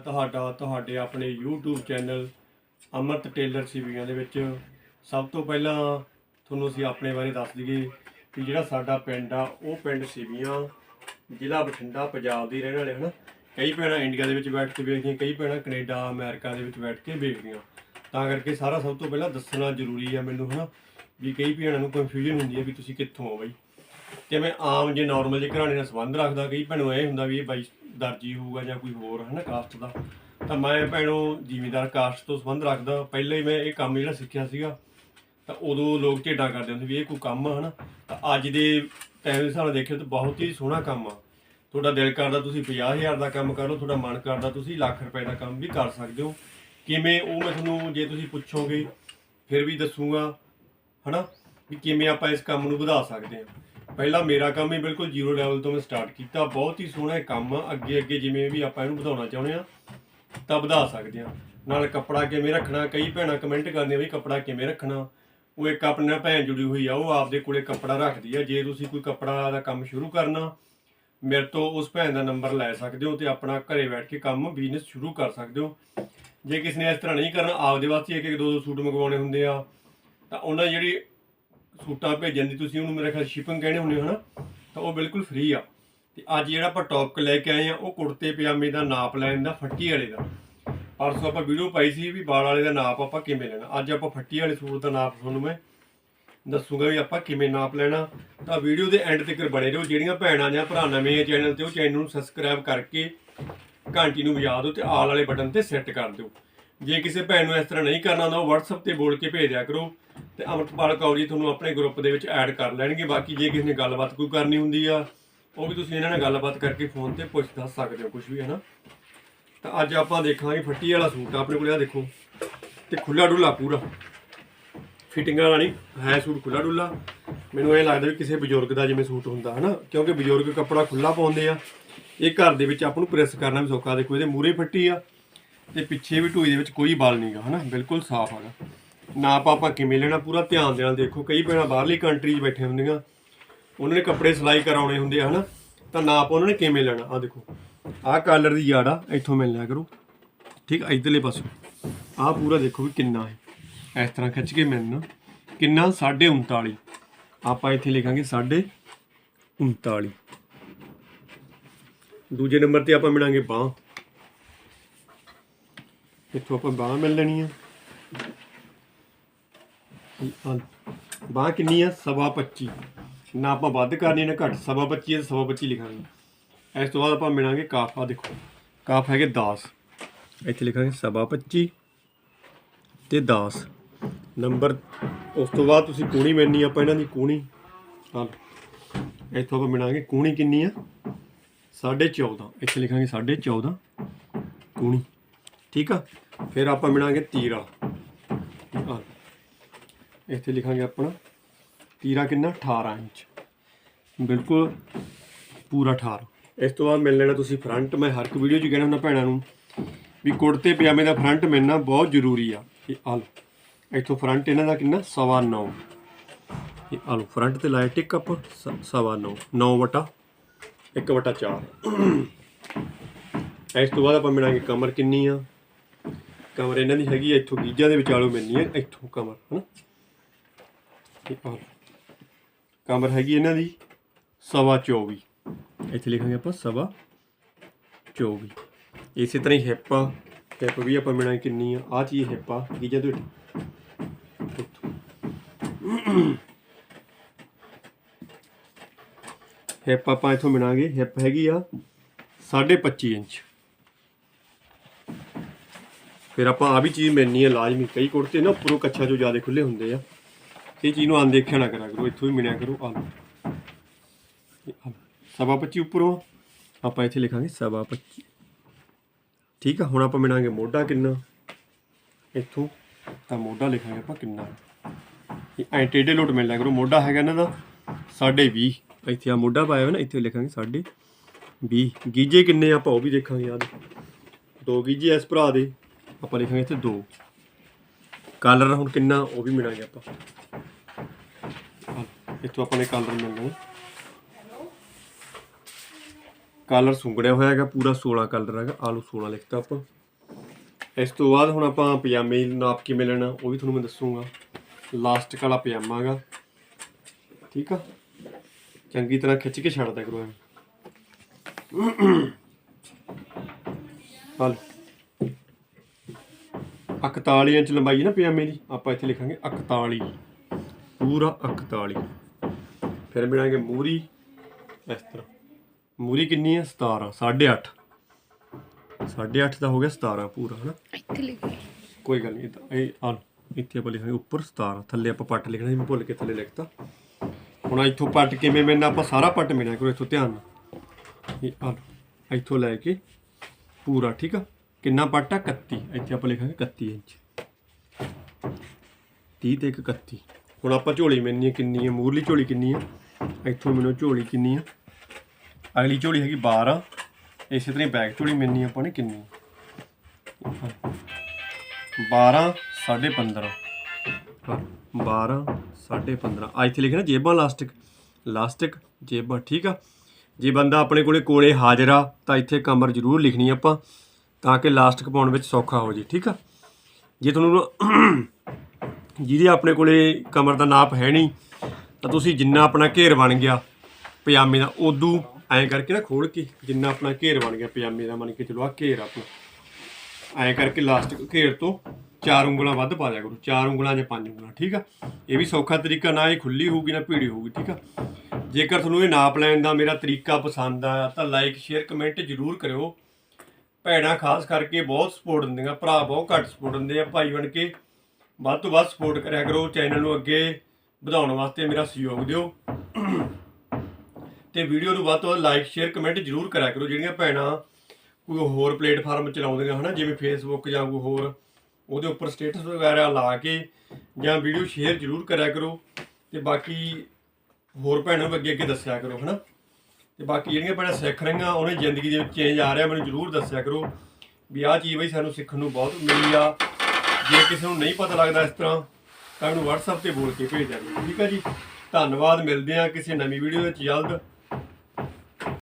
ਤੁਹਾਡਾ, ਤੁਹਾਡੇ ਆਪਣੇ YouTube ਚੈਨਲ ਅਮਰਤ ਟੇਲਰ ਸੀਵੀਆਂ ਦੇ ਵਿੱਚ ਸਭ ਤੋਂ ਪਹਿਲਾਂ ਤੁਹਾਨੂੰ ਅਸੀਂ ਆਪਣੇ ਬਾਰੇ ਦੱਸ ਦਈਏ ਕਿ ਜਿਹੜਾ ਸਾਡਾ ਪਿੰਡ ਆ, ਉਹ ਪਿੰਡ ਸੀਵੀਆਂ, ਜ਼ਿਲ੍ਹਾ ਬਠਿੰਡਾ, ਪੰਜਾਬ ਦੇ ਰਹਿਣ ਵਾਲੇ ਹਨ। ਕਈ ਭੈਣਾਂ ਇੰਡੀਆ ਦੇ ਵਿੱਚ ਬੈਠ ਕੇ ਵੇਖਦੀਆਂ, ਕਈ ਭੈਣਾਂ ਕੈਨੇਡਾ, ਅਮਰੀਕਾ ਦੇ ਵਿੱਚ ਬੈਠ ਕੇ ਵੇਖਦੀਆਂ। ਤਾਂ ਕਰਕੇ ਸਾਰਾ ਸਭ ਤੋਂ ਪਹਿਲਾਂ ਦੱਸਣਾ ਜ਼ਰੂਰੀ ਆ ਮੈਨੂੰ ਹਨਾ, ਵੀ ਕਈ ਭੈਣਾਂ ਨੂੰ ਕਨਫਿਊਜ਼ਨ ਹੁੰਦੀ ਹੈ ਵੀ ਤੁਸੀਂ ਕਿੱਥੋਂ ਆ ਬਾਈ। ਤੇ ਮੈਂ ਆਮ ਜੇ ਨਾਰਮਲ ਜੇ ਘਰਾਣੇ ਨਾਲ ਸੰਬੰਧ ਰੱਖਦਾ, ਕਈ ਭੈਣੋਂ ਇਹ ਹੁੰਦਾ ਵੀ ਇਹ ਬਾਈ ਦਰਜੀ ਹੋਊਗਾ ਜਾਂ ਕੋਈ ਹੋਰ ਹਨਾ ਕਾਸਟ ਦਾ। ਤਾਂ ਮੈਂ ਭੈਣੋ ਜ਼ਿਮੀਦਾਰ ਕਾਸਟ ਤੋਂ ਸੰਬੰਧ ਰੱਖਦਾ। ਪਹਿਲਾਂ ਹੀ ਮੈਂ ਇਹ ਕੰਮ ਜਿਹੜਾ ਸਿੱਖਿਆ ਸੀਗਾ, ਤਾਂ ਉਦੋਂ ਲੋਕ ਢੇਡਾ ਕਰਦੇ ਹੁੰਦੇ ਵੀ ਇਹ ਕੋਈ ਕੰਮ ਆ ਹਨਾ। ਤਾਂ ਅੱਜ ਦੇ ਟਾਈਮ ਦੇ ਹਿਸਾਬ ਨਾਲ ਦੇਖਿਓ ਤਾਂ ਬਹੁਤ ਹੀ ਸੋਹਣਾ ਕੰਮ ਆ। ਤੁਹਾਡਾ ਦਿਲ ਕਰਦਾ ਤੁਸੀਂ 50000 ਦਾ ਕੰਮ ਕਰ ਲਓ, ਤੁਹਾਡਾ ਮਨ ਕਰਦਾ ਤੁਸੀਂ ਲੱਖ ਰੁਪਏ ਦਾ ਕੰਮ ਵੀ ਕਰ ਸਕਦੇ ਹੋ। ਕਿਵੇਂ ਉਹ ਮੈਂ ਤੁਹਾਨੂੰ ਜੇ ਤੁਸੀਂ ਪੁੱਛੋਗੇ, ਫਿਰ ਵੀ ਦੱਸੂਗਾ ਹਨਾ, ਵੀ ਕਿਵੇਂ ਆਪਾਂ ਇਸ ਕੰਮ ਨੂੰ ਵਧਾ ਸਕਦੇ ਹਾਂ। ਪਹਿਲਾਂ ਮੇਰਾ ਕੰਮ ਹੀ ਬਿਲਕੁਲ ਜ਼ੀਰੋ ਲੈਵਲ ਤੋਂ ਮੈਂ ਸਟਾਰਟ ਕੀਤਾ। ਬਹੁਤ ਹੀ ਸੋਹਣਾ ਕੰਮ ਆ। ਅੱਗੇ ਅੱਗੇ ਜਿਵੇਂ ਵੀ ਆਪਾਂ ਇਹਨੂੰ ਵਧਾਉਣਾ ਚਾਹੁੰਦੇ ਆ ਤਾਂ ਵਧਾ ਸਕਦੇ ਆ ਨਾਲ ਕੱਪੜਾ ਕਿਵੇਂ ਰੱਖਣਾ, ਕਈ ਭੈਣਾਂ ਕਮੈਂਟ ਕਰਦੀਆਂ ਵੀ ਕੱਪੜਾ ਕਿਵੇਂ ਰੱਖਣਾ। ਉਹ ਇੱਕ ਆਪਣੇ ਨਾਲ ਭੈਣ ਜੁੜੀ ਹੋਈ ਆ, ਉਹ ਆਪਦੇ ਕੋਲੇ ਕੱਪੜਾ ਰੱਖਦੀ ਆ। ਜੇ ਤੁਸੀਂ ਕੋਈ ਕੱਪੜਾ ਦਾ ਕੰਮ ਸ਼ੁਰੂ ਕਰਨਾ, ਮੇਰੇ ਤੋਂ ਉਸ ਭੈਣ ਦਾ ਨੰਬਰ ਲੈ ਸਕਦੇ ਹੋ ਤੇ ਆਪਣਾ ਘਰੇ ਬੈਠ ਕੇ ਕੰਮ ਬਿਜ਼ਨਸ ਸ਼ੁਰੂ ਕਰ ਸਕਦੇ ਹੋ। ਜੇ ਕਿਸੇ ਨੇ ਇਸ ਤਰ੍ਹਾਂ ਨਹੀਂ ਕਰਨਾ, ਆਪਦੇ ਵਾਸਤੇ ਇੱਕ ਇੱਕ ਦੋ ਦੋ ਸੂਟ ਮੰਗਵਾਉਣੇ ਹੁੰਦੇ ਆ, ਤਾਂ ਉਹਨਾਂ ਜਿਹੜੀ ਸੂਟਾਂ ਭੇਜਣ ਦੀ ਤੁਸੀਂ ਉਹਨੂੰ ਮੇਰੇ ਖਿਆਲ ਸ਼ਿਪਿੰਗ ਕਹਿੰਦੇ ਹੁੰਦੇ ਹੋ ਹਨਾ, ਤਾਂ ਉਹ ਬਿਲਕੁਲ ਫ੍ਰੀ ਆ। ਤੇ ਅੱਜ ਜਿਹੜਾ ਆਪਾਂ ਟੌਪਿਕ ਲੈ ਕੇ ਆਏ ਆ, ਉਹ ਕੁੜਤੇ ਪਜਾਮੇ ਦਾ ਨਾਪ ਲੈਣ ਦਾ, ਫੱਟੀ ਵਾਲੇ ਦਾ। ਪਰਸੋਂ ਆਪਾਂ ਵੀਡੀਓ ਪਾਈ ਸੀ ਵੀ ਬਾਲ ਵਾਲੇ ਦਾ ਨਾਪ ਆਪਾਂ ਕਿਵੇਂ ਲੈਣਾ। ਅੱਜ ਆਪਾਂ ਫੱਟੀ ਵਾਲੇ ਸੂਟ ਦਾ ਨਾਪ ਤੁਹਾਨੂੰ ਮੈਂ ਦੱਸੂਗਾ ਵੀ ਆਪਾਂ ਕਿਵੇਂ ਨਾਪ ਲੈਣਾ। ਤਾਂ ਵੀਡੀਓ ਦੇ ਐਂਡ ਤੱਕ ਬਣੇ ਰਹੋ। ਜਿਹੜੀਆਂ ਭੈਣਾਂ ਜਾਂ ਭਰਾ ਨਵੇਂ ਆ ਚੈਨਲ ਤੇ, ਉਹ ਚੈਨਲ ਨੂੰ ਸਬਸਕ੍ਰਾਈਬ ਕਰਕੇ ਘੰਟੀ ਨੂੰ ਵਜਾ ਦਿਓ ਤੇ ਆਲ ਵਾਲੇ ਬਟਨ ਤੇ ਸੈੱਟ ਕਰ ਦਿਓ। ਜੇ ਕਿਸੇ ਭੈਣ ਨੂੰ ਇਸ ਤਰ੍ਹਾਂ ਨਹੀਂ ਕਰਨਾ ਤਾਂ ਉਹ WhatsApp ਤੇ ਬੋਲ ਕੇ ਭੇਜਿਆ ਕਰੋ ਤੇ ਅਮਰਪਾਲ ਕੌਰ ਜੀ ਤੁਹਾਨੂੰ ਆਪਣੇ ਗਰੁੱਪ ਦੇ ਵਿੱਚ ਐਡ ਕਰ ਲੈਣਗੇ। ਬਾਕੀ ਜੇ ਕਿਸੇ ਨੇ ਗੱਲਬਾਤ ਕੋਈ ਕਰਨੀ ਹੁੰਦੀ ਆ, ਉਹ ਵੀ ਤੁਸੀਂ ਇਹਨਾਂ ਨਾਲ ਗੱਲਬਾਤ ਕਰਕੇ ਫੋਨ ਤੇ ਪੁੱਛ ਦੱਸ ਸਕਦੇ ਹੋ ਕੁਝ ਵੀ ਹੈ ਨਾ ਤਾਂ ਅੱਜ ਆਪਾਂ ਦੇਖਾਂਗੇ ਫੱਟੀ ਵਾਲਾ ਸੂਟ ਆਪਣੇ ਕੋਲ ਆ ਦੇਖੋ। ਤੇ ਖੁੱਲਾ ਡੁੱਲਾ ਪੂਰਾ। ਫਿਟਿੰਗ ਵਾਲਾ ਨਹੀਂ, ਹੈ ਸੂਟ ਖੁੱਲਾ ਡੁੱਲਾ ਮੈਨੂੰ ਇਹ ਲੱਗਦਾ ਵੀ ਕਿਸੇ ਬਜ਼ੁਰਗ ਦਾ ਜਿਵੇਂ ਸੂਟ ਹੁੰਦਾ, ਹਨਾ? ਕਿਉਂਕਿ ਬਜ਼ੁਰਗ ਕੱਪੜਾ ਖੁੱਲਾ ਪਾਉਂਦੇ ਆ। ਇਹ ਘਰ ਦੇ ਵਿੱਚ ਆਪਾਂ ਨੂੰ ਪ੍ਰੈਸ ਕਰਨਾ ਵੀ ਸੌਖਾ, ਦੇਖੋ ਇਹਦੇ ਮੂਰੇ ਫੱਟੀ ਆ। ਤੇ ਪਿੱਛੇ ਵੀ ਢੂਈ ਦੇ ਵਿੱਚ ਕੋਈ ਬਲ ਨਹੀਂਗਾ ਹਨਾ? ਬਿਲਕੁਲ ਸਾਫ਼ ਹੈਗਾ। ਨਾਪ ਆਪਾਂ ਕਿਵੇਂ ਲੈਣਾ, ਪੂਰਾ ਧਿਆਨ ਦੇ ਨਾਲ ਦੇਖੋ, ਕਈ ਭੈਣਾਂ ਬਾਹਰਲੀ ਕੰਟਰੀ 'ਚ ਬੈਠੇ ਹੁੰਦੀਆਂ। ਉਹਨਾਂ ਨੇ ਕੱਪੜੇ ਸਿਲਾਈ ਕਰਾਉਣੇ ਹੁੰਦੇ ਆ, ਹਨਾ? ਤਾਂ ਨਾਪ ਉਹਨਾਂ ਨੇ ਕਿਵੇਂ ਲੈਣਾ? ਆ ਦੇਖੋ। ਆਹ ਕਾਲਰ ਦੀ ਯਾੜ ਆ ਇੱਥੋਂ ਮਿਲ ਲਿਆ ਕਰੋ। ਠੀਕ ਆ ਇਧਰਲੇ ਪਾਸੋਂ। ਆਹ ਪੂਰਾ ਦੇਖੋ ਵੀ ਕਿੰਨਾ ਹੈ। ਇਸ ਤਰ੍ਹਾਂ ਖਿੱਚ ਕੇ ਮਿਲਣਾ। ਕਿੰਨਾ? 39.5 ਆਪਾਂ ਇੱਥੇ ਲਿਖਾਂਗੇ 39 ਦੂਜੇ ਨੰਬਰ ਤੇ ਆਪਾਂ ਮਿਲਾਂਗੇ ਬਾਹ। ਇੱਥੋਂ ਆਪਾਂ ਬਾਹ ਮਿਲ ਲੈਣੀ ਆ। ਬਾਹ ਕਿੰਨੀ ਆ? ਸਵਾ 25 ਨਾ ਆਪਾਂ ਵੱਧ ਕਰਨੀ, ਨਾ ਘੱਟ। ਸਵਾ 25 ਤੇ ਸਵਾ 25 ਲਿਖਾਂਗੇ। ਇਸ ਤੋਂ ਬਾਅਦ ਆਪਾਂ ਮਿਲਾਂਗੇ ਕਾਫ। ਆ ਦੇਖੋ, ਕਾਫ ਹੈਗੇ 10 ਇੱਥੇ ਲਿਖਾਂਗੇ ਸਵਾ 25 ਤੇ 10 ਨੰਬਰ, ਉਸ ਤੋਂ ਬਾਅਦ ਤੁਸੀਂ ਕੂਣੀ ਮਿਲਣੀ ਆਪਾਂ ਇਹਨਾਂ ਦੀ ਕੂਣੀ ਹਾਂ। ਇੱਥੋਂ ਆਪਾਂ ਮਿਲਾਂਗੇ ਕੂਣੀ ਕਿੰਨੀ ਆ? 14.5 ਇੱਥੇ ਲਿਖਾਂਗੇ 14.5 ਕੂਣੀ ਠੀਕ ਆ? ਫਿਰ ਆਪਾਂ ਮਿਲਾਂਗੇ ਤੀਰਾ। ਆਹ, ਇੱਥੇ ਲਿਖਾਂਗੇ ਆਪਣਾ ਤੀਰਾ ਕਿੰਨਾ? 18 ਇੰਚ। ਬਿਲਕੁਲ ਪੂਰਾ 18 ਇਸ ਤੋਂ ਬਾਅਦ ਮਿਲ ਲੈਣਾ ਤੁਸੀਂ ਫਰੰਟ। ਮੈਂ ਹਰ ਇੱਕ ਵੀਡੀਓ 'ਚ ਕਹਿਣਾ ਹੁੰਦਾ ਭੈਣਾਂ ਨੂੰ ਵੀ ਕੁੜਤੇ ਪਜਾਮੇ ਦਾ ਫਰੰਟ ਮਿਲਣਾ ਬਹੁਤ ਜ਼ਰੂਰੀ ਆ। ਇਹ ਆ ਇੱਥੋਂ ਫਰੰਟ ਇਹਨਾਂ ਦਾ ਕਿੰਨਾ? ਸਵਾ 9 ਇਹ ਆ ਫਰੰਟ ਤੇ ਲਾਇਆ ਟਿਕ ਅਪ ਸਵਾ 9 9 ਵਟਾ 1 ਵਟਾ 4 ਇਸ ਤੋਂ ਬਾਅਦ ਆਪਾਂ ਮਿਲਾਂਗੇ ਕਮਰ ਕਿੰਨੀ ਆ? ਕਮਰ ਇਹਨਾਂ ਦੀ ਹੈਗੀ ਆ, ਇੱਥੋਂ ਗੀਜਾਂ ਦੇ ਵਿਚਾਲੋਂ ਮਿਲਣੀ ਹੈ ਇੱਥੋਂ ਕਮਰ, ਹਨਾ? ਇਹ ਆ ਕਮਰ ਹੈਗੀ ਇਹਨਾਂ ਦੀ ਸਵਾ 24 ਇੱਥੇ ਲਿਖਾਂਗੇ ਆਪਾਂ ਸਵਾ 24 ਇਸੇ ਤਰ੍ਹਾਂ ਹੀ ਹਿੱਪ ਹਿੱਪ ਵੀ ਆਪਾਂ ਮਿਲਾਂਗੇ ਕਿੰਨੀ ਆ ਆ ਚੀਜ਼ ਹਿੱਪ ਆ ਗੀਜਾ ਤੋਂ ਹਿੱਪ ਆਪਾਂ ਇੱਥੋਂ ਮਿਲਾਂਗੇ, ਹਿੱਪ ਹੈਗੀ ਆ 25.5 ਇੰਚ। ਫਿਰ ਆਪਾਂ ਆ ਵੀ ਚੀਜ਼ ਮਿਲਣੀ ਹੈ, ਲਾਜ਼ਮੀ ਕਈ ਕੁੜਤੇ ਨਾ ਉੱਪਰੋਂ ਕੱਛਾ ਜੋ ਜ਼ਿਆਦਾ ਖੁੱਲੇ ਹੁੰਦੇ ਆ। ਇਹ ਚੀਜ਼ ਨੂੰ ਅਣਦੇਖਿਆ ਨਾ ਕਰਿਆ ਕਰੋ, ਇੱਥੋਂ ਹੀ ਮਿਲਿਆ ਕਰੋ ਆ ਸਵਾ 25 ਉੱਪਰੋਂ ਆਪਾਂ ਇੱਥੇ ਲਿਖਾਂਗੇ ਸਵਾ 25 ਠੀਕ ਆ, ਹੁਣ ਆਪਾਂ ਮਿਲਾਂਗੇ ਮੋਢਾ ਕਿੰਨਾ? ਇੱਥੋਂ ਤਾਂ ਮੋਢਾ ਲਿਖਾਂਗੇ ਆਪਾਂ ਕਿੰਨਾ? ਇਹ ਐਂ ਟੇਢੇ ਲੋਟ ਮਿਲ ਲਿਆ ਕਰੋ, ਮੋਢਾ ਹੈਗਾ ਇਹਨਾਂ ਦਾ 20 ਇੱਥੇ ਆ ਮੋਢਾ ਪਾਇਆ ਹੋਇਆ ਨਾ, ਇੱਥੇ ਲਿਖਾਂਗੇ 20 ਗੀਜੇ ਕਿੰਨੇ ਆਪਾਂ ਉਹ ਵੀ ਦੇਖਾਂਗੇ ਯਾਦ ਦੋ ਗੀਜੇ ਇਸ ਭਰਾ ਦੇ। ਆਪਾਂ ਲਿਖਾਂਗੇ ਇੱਥੇ ਦੋ। ਕਲਰ ਹੁਣ ਕਿੰਨਾ ਉਹ ਵੀ ਮਿਲਾਂਗੇ ਆਪਾਂ। ਆਹ, ਇੱਥੋਂ ਆਪਾਂ ਨੇ ਕਲਰ ਮਿਲਣਾ ਕਲਰ ਸੁੰਗੜਿਆ ਹੋਇਆ ਹੈਗਾ ਪੂਰਾ 16 ਕਲਰ ਹੈਗਾ ਆਲੂ 16 ਲਿਖਤਾ ਆਪਾਂ। ਇਸ ਤੋਂ ਬਾਅਦ ਹੁਣ ਆਪਾਂ ਪਜਾਮੇ ਨਾਪ ਕਿਵੇਂ ਲੈਣਾ ਉਹ ਵੀ ਤੁਹਾਨੂੰ ਮੈਂ ਦੱਸੂਗਾ। ਲਾਸਟਿਕ ਵਾਲਾ ਪਜਾਮਾ ਹੈਗਾ। ਠੀਕ ਆ? ਚੰਗੀ ਤਰ੍ਹਾਂ ਖਿੱਚ ਕੇ ਛੱਡਦਾ ਕਰੋ ਐਵੇਂ। ਹਲ 41 ਇੰਚ ਲੰਬਾਈ ਹੈ ਨਾ ਪਜਾਮੇ ਦੀ? ਆਪਾਂ ਇੱਥੇ ਲਿਖਾਂਗੇ 41 ਪੂਰਾ 41 ਫਿਰ ਮਿਲਾਂਗੇ ਮੂਰੀ। ਇਸ ਤਰ੍ਹਾਂ। ਮੂਰੀ ਕਿੰਨੀ ਹੈ? 17 8.5 8.5 ਦਾ ਹੋ ਗਿਆ 17 ਪੂਰਾ ਹਨਾ? ਇੱਥੇ ਲਿਖੀ ਕੋਈ ਗੱਲ ਨਹੀਂ ਇਹ ਆ ਇੱਥੇ ਆਪਾਂ ਲਿਖਾਂਗੇ ਉੱਪਰ 17 ਥੱਲੇ ਆਪਾਂ ਪੱਟ ਲਿਖਣਾ ਸੀ ਮੈਂ ਭੁੱਲ ਕੇ ਥੱਲੇ ਲਿਖਤਾ। ਹੁਣ ਇੱਥੋਂ ਪੱਟ ਕਿਵੇਂ ਮਿਲਣਾ? ਆਪਾਂ ਸਾਰਾ ਪੱਟ ਮਿਲਿਆ ਕਰੋ ਇੱਥੋਂ ਧਿਆਨ ਨਾਲ। ਇਹ ਆ ਇੱਥੋਂ ਲੈ ਕੇ ਪੂਰਾ ਠੀਕ ਆ? ਕਿੰਨਾ ਪੱਟ? ਆ 31 ਇੱਥੇ ਆਪਾਂ ਲਿਖਾਂਗੇ 31 ਇੰਚ। 30 ਤੇ ਇੱਕ 31 ਹੁਣ ਆਪਾਂ ਝੋਲੀ ਮਿਲਣੀ ਹੈ ਕਿੰਨੀ ਹੈ? ਮੂਰਲੀ ਝੋਲੀ ਕਿੰਨੀ ਹੈ? ਇੱਥੋਂ ਮੈਨੂੰ ਝੋਲੀ ਕਿੰਨੀ ਹੈ? ਅਗਲੀ ਝੋਲੀ ਹੈਗੀ 12 ਇਸੇ ਤਰ੍ਹਾਂ ਹੀ ਬੈਕ ਝੋਲੀ ਮਿਲਣੀ ਆਪਾਂ ਨੇ ਕਿੰਨੀ? 12 15.5 12 15.5 ਆ ਇੱਥੇ ਲਿਖਣਾ ਜੇਬਾਂ ਲਾਸਟਿਕ ਲਾਸਟਿਕ ਜੇਬਾਂ, ਠੀਕ ਆ? ਜੇ ਬੰਦਾ ਆਪਣੇ ਕੋਲੇ ਕੋਲੇ ਹਾਜ਼ਰਾ ਤਾਂ ਇੱਥੇ ਕਮਰ ਜ਼ਰੂਰ ਲਿਖਣੀ ਆਪਾਂ। ਤਾਂ ਕਿ ਲਾਸਟਿਕ ਪਾਉਣ ਵਿੱਚ ਸੌਖਾ ਹੋ ਜੇ, ਠੀਕ ਆ? ਜੇ ਤੁਹਾਨੂੰ ਜਿਹਦੇ ਆਪਣੇ ਕੋਲੇ ਕਮਰ ਦਾ ਨਾਪ ਹੈ ਨਹੀਂ, ਤਾਂ ਤੁਸੀਂ ਜਿੰਨਾ ਆਪਣਾ ਘੇਰ ਬਣ ਗਿਆ ਪਜਾਮੇ ਦਾ, ਉਦੋਂ ਐਂ ਕਰਕੇ ਨਾ ਖੋਲ ਕੇ, ਜਿੰਨਾ ਆਪਣਾ ਘੇਰ ਬਣ ਗਿਆ ਪਜਾਮੇ ਦਾ, ਮੰਨ ਕੇ ਚਲੋ ਆ ਘੇਰ ਆਪਣਾ। ਐਂ ਕਰਕੇ ਲਾਸਟਿਕ ਘੇਰ ਤੋਂ ਚਾਰ ਉਂਗਲਾਂ ਵੱਧ ਪਾ ਲਿਆ ਕਰੋ, ਚਾਰ ਉਂਗਲਾਂ ਜਾਂ ਪੰਜ ਉਂਗਲਾਂ, ਠੀਕ ਆ? ਇਹ ਵੀ ਸੌਖਾ ਤਰੀਕਾ, ਨਾ ਇਹ ਖੁੱਲੀ ਹੋਊਗੀ, ਨਾ ਭੀੜੀ ਹੋਊਗੀ, ਠੀਕ ਆ? ਜੇਕਰ ਤੁਹਾਨੂੰ ਇਹ ਨਾਪ ਲੈਣ ਦਾ ਮੇਰਾ ਤਰੀਕਾ ਪਸੰਦ ਆਇਆ ਤਾਂ ਲਾਈਕ ਸ਼ੇਅਰ ਕਮੈਂਟ ਜ਼ਰੂਰ ਕਰਿਓ। ਭੈਣਾਂ ਖਾਸ ਕਰਕੇ ਬਹੁਤ ਸਪੋਰਟ ਦਿੰਦੀਆਂ, ਭਰਾ ਬਹੁਤ ਘੱਟ ਸਪੋਰਟ ਦਿੰਦੇ ਆ ਭਾਈ ਬਣ ਕੇ। ਵੱਧ ਤੋਂ ਵੱਧ ਸਪੋਰਟ ਕਰਿਆ ਕਰੋ ਚੈਨਲ ਨੂੰ ਅੱਗੇ ਵਧਾਉਣ ਵਾਸਤੇ ਮੇਰਾ ਸਹਿਯੋਗ ਦਿਓ। ਤੇ ਵੀਡੀਓ ਨੂੰ ਵੱਧ ਤੋਂ ਵੱਧ ਲਾਈਕ ਸ਼ੇਅਰ ਕਮੈਂਟ ਜ਼ਰੂਰ ਕਰਿਆ ਕਰੋ, ਜਿਹੜੀਆਂ ਭੈਣਾਂ ਕੋਈ ਹੋਰ ਪਲੇਟਫਾਰਮ ਚਲਾਉਂਦੀਆਂ ਹਨਾ, ਜਿਵੇਂ ਫੇਸਬੁੱਕ ਜਾਂ ਕੋਈ ਹੋਰ, ਉਹਦੇ ਉੱਪਰ ਸਟੇਟਸ ਵਗੈਰਾ ਲਾ ਕੇ ਜਾਂ ਵੀਡੀਓ ਸ਼ੇਅਰ ਜ਼ਰੂਰ ਕਰਿਆ ਕਰੋ। ਤੇ ਬਾਕੀ ਹੋਰ ਭੈਣਾਂ ਨੂੰ ਅੱਗੇ ਅੱਗੇ ਦੱਸਿਆ ਕਰੋ ਹਨਾ। ਤੇ ਬਾਕੀ ਜਿਹੜੀਆਂ ਭੈਣਾਂ ਸਿੱਖ ਰਹੀਆਂ, ਉਹਨੇ ਜ਼ਿੰਦਗੀ ਦੇ ਵਿੱਚ ਚੇਂਜ ਆ ਰਿਹਾ, ਮੈਨੂੰ ਜ਼ਰੂਰ ਦੱਸਿਆ ਕਰੋ ਵੀ ਆਹ ਚੀਜ਼ ਬਈ ਸਾਨੂੰ ਸਿੱਖਣ ਨੂੰ ਬਹੁਤ ਮਿਲੀ ਆ। ਜੇ ਕਿਸੇ ਨੂੰ ਨਹੀਂ ਪਤਾ ਲੱਗਦਾ ਇਸ ਤਰ੍ਹਾਂ, ਤਾਂ ਮੈਨੂੰ WhatsApp ਤੇ ਬੋਲ ਕੇ ਭੇਜ ਦਿਆ ਠੀਕ ਹੈ ਜੀ? ਧੰਨਵਾਦ, ਮਿਲਦੇ ਆ ਕਿਸੇ ਨਵੀਂ ਵੀਡੀਓ ਵਿੱਚ, ਜਲਦ।